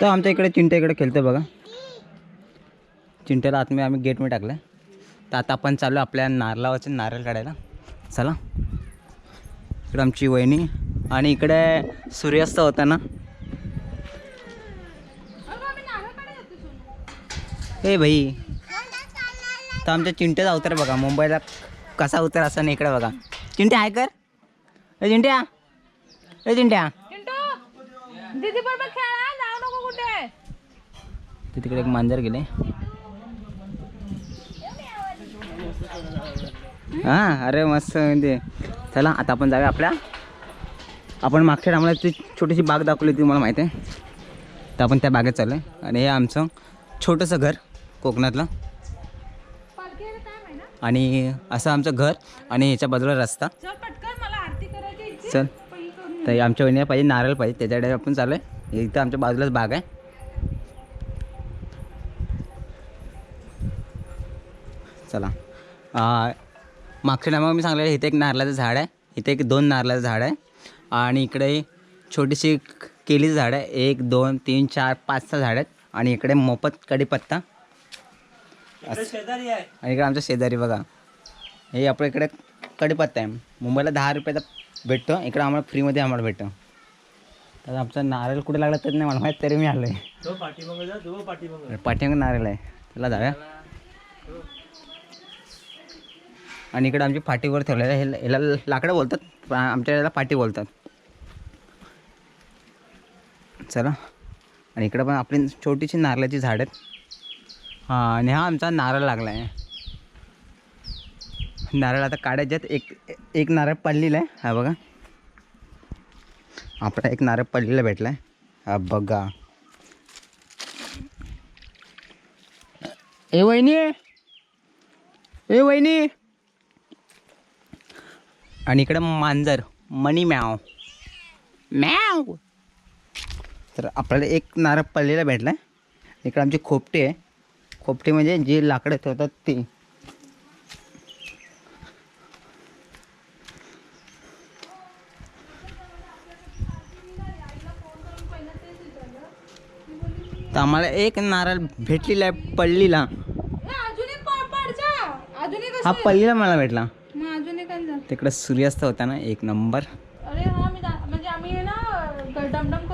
तर आमच्या इकडे चिंट्या इकडे खेळतो बघा. चिंट्याला आतमध्ये आम्ही गेटमध्ये टाकलं तर आता आपण चालू आपल्या नारळावरचे नारळ काढायला. चला. इकडे आमची वहिनी आणि इकडे सूर्यास्त होता ना ए भाई. तर आमच्या चिंट्याचा अवतार बघा. मुंबईला कसा अवतार असा नाही इकडे बघा. चिंट्या आहे कर. ए चिंट्या. ए चिंट्या. दीदी बरोबर खेळा जाऊ नको कुठे? ते तिकडे एक मांजर गेले. हां अरे मस्त म्हणजे. चला आता आपण जाऊया आपल्या. आपण मागच्या टायमाला ती छोटीशी बाग दाखवली होती मला माहिती आहे. तर आपण त्या बागेत चाललो आहे आणि हे आमचं छोटंसं घर कोकणातलं. आणि असं आमचं घर आणि ह्याच्या बाजूला रस्ता. चल. तर आमच्या वहिनीला पाहिजे नारळ पाहिजे त्याच्याकडे आपण चालू आहे इथं आमच्या बाजूलाच बाग आहे. चला. आ, मागच्या टायमाला मी सांगलेलं इथे एक नारळाचं झाड आहे. इथे एक दोन नारळाचं झाड आहे. आणि इकडे छोटीशी केलीचं झाड आहे. एक दोन तीन चार पाच सहा झाड आहेत. आणि इकडे मोफत कढीपत्ता. असं. आणि इकडे आमच्या शेजारी बघा. हे आपल्या इकडे कढीपत्ता आहे. मुंबईला दहा रुपयाचा भेटतो. इकडे आम्हाला फ्रीमध्ये आम्हाला भेटतो. तर आमचा नारळ कुठे लागला तरी नाही मला माहीत तरी मी आलो आहे पाठीमागं नारळ आहे. त्याला जाऊया. आणि इकडे आमची पाठीवर ठेवलेलं आहे. ह्याला लाकडं बोलतात आमच्या याला पाठी बोलतात. चला. आणि इकडं पण आपली छोटीशी नारळाची झाड आहेत. हां आणि हा आमचा नारळ लागला आहे नारळ आता काढायच्यात. एक एक नारळ पडलेला आहे. हा बघा. आपला एक नारळ पडलेला भेटला आहे हा बघा. ए वहिनी. ए वहिनी. आणि इकडं मांजर. मनी मॅव मॅव तर आपल्याला एक नारळ पडलेला भेटला आहे इकडं आमची खोपटी आहे. खोपटी म्हणजे जे लाकडं ठेवतात ते. तर आम्हाला एक नारळ भेटलेला आहे पल्लीला. हा पल्लीला मला भेटला. तिकडे सूर्यास्त होता ना एक नंबर. अरे हा मी म्हणजे आम्ही ना डमडम